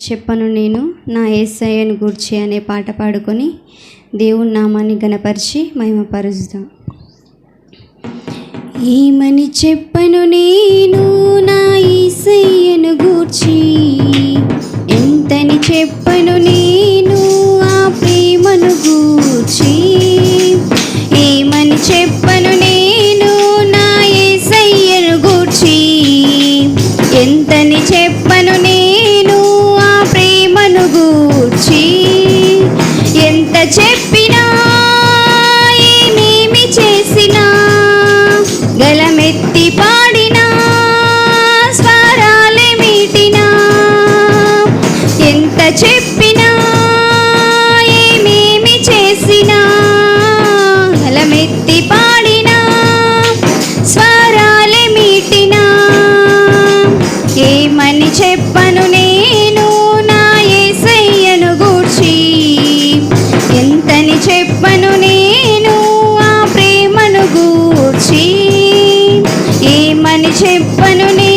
చెప్పను నేను నా ఏసయ్యను గూర్చి అనే పాట పాడుకొని దేవుని నామాన్ని గణపరిచి మహిమపరుస్తాం ఏమని చెప్పను నేను? చెప్పను నీ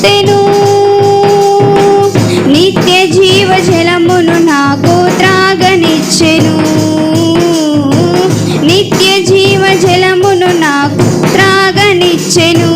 చూసెను. నిత్య జీవ జలమును నాకు త్రాగనిచ్చెను. నిత్య జీవ జలమును నాకు త్రాగనిచ్చెను.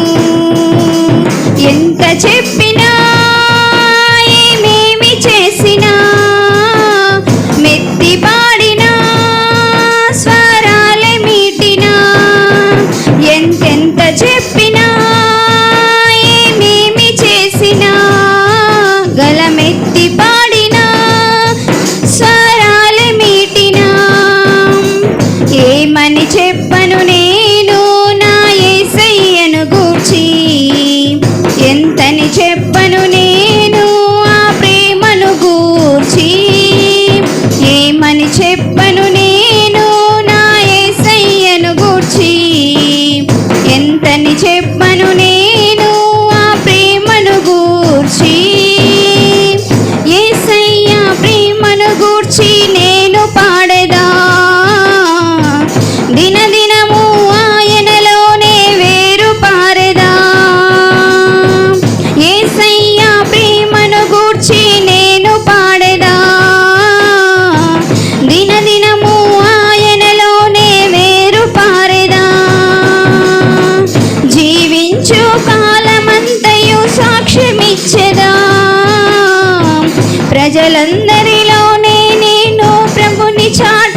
ఏసయ్యా ప్రేమను గూర్చి నేను దినదినము ఆయనలోనే జీవించు కాలమంతయు ప్రజలందరిలోనే నేను ప్రభుని చాటు